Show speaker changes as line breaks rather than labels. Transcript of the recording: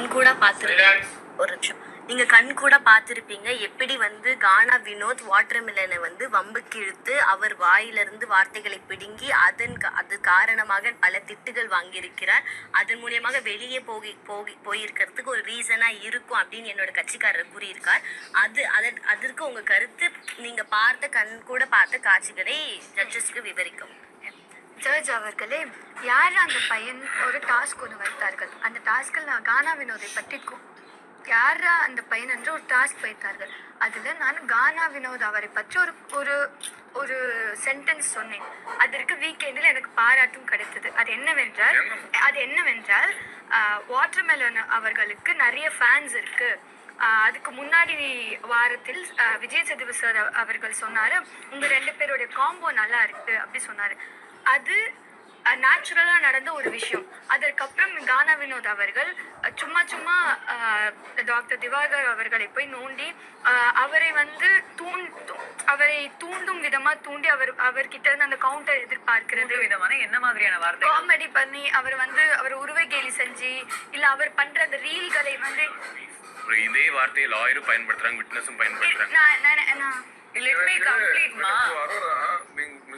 கண் கூட பார்த்துருப்பீங்க. ஒரு நிமிஷம். நீங்க கண் கூட பார்த்துருப்பீங்க. எப்படி வந்து கானா வினோத் வாட்டர் மில்லனை வந்து வம்புக்கு இழுத்து அவர் வாயிலிருந்து வார்த்தைகளை பிடுங்கி அதன் அது காரணமாக பல திட்டுகள் வாங்கியிருக்கிறார். அதன் மூலியமாக வெளியே போகி போகி போயிருக்கிறதுக்கு ஒரு ரீசனா இருக்கும் அப்படின்னு என்னோட கட்சிக்காரர் கூறியிருக்கார். அது அதற்கு உங்க கருத்து நீங்க பார்த்த கண் கூட பார்த்த காட்சிகளை ஜட்ஜஸ்க்கு விவரிக்கும்
ஜட்ஜ் அவர்களே யார் அந்த பையன்? ஒரு டாஸ்க் ஒன்று வைத்தார்கள். அந்த டாஸ்கில் நான் கானா வினோதை பற்றி யாரா அந்த பையன் என்று ஒரு டாஸ்க் வைத்தார்கள். அதில் நான் கானா வினோத் அவரை பற்றி ஒரு ஒரு ஒரு சென்டென்ஸ் சொன்னேன். அதற்கு வீக்கெண்டில் எனக்கு பாராட்டும் கிடைத்தது. அது என்னவென்றால் அது என்னவென்றால் வாட்டர்மெலன் அவர்களுக்கு நிறைய ஃபேன்ஸ் இருக்கு. அதுக்கு முன்னாடி வாரத்தில் விஜய் சதுவ சார் அவர்கள் சொன்னார் உங்கள் ரெண்டு பேருடைய காம்போ நல்லா இருக்கு அப்படி சொன்னார். அது நேச்சுரலா நடந்த ஒரு விஷயம். அதற்கப்புறம் கானா வினோத் அவர்கள் சும்மா சும்மா டாக்டர் திவாகர் அவர்களை போய் நோண்டி ஆஹ், அவரை வந்து தூண் அவரை தூண்டும் விதமா தூண்டி அவர் அவர்கிட்ட இருந்து அந்த கவுண்டர் எதிர்பார்க்கிறது.
விதமான என்ன மாதிரியான வார்த்தை
காமெடி பண்ணி அவர் வந்து அவர் உருவை கேலி செஞ்சு இல்ல அவர் பண்ற அந்த ரீல்களை வந்து
இதே வார்த்தையை லாயரும் பயன்படுத்துறாங்க விட்னஸும் பயன்படுத்துறாங்க.
நான் நான் நான்
லெட் மீ கம்ப்ளீட் மா
அரோரா நீங்க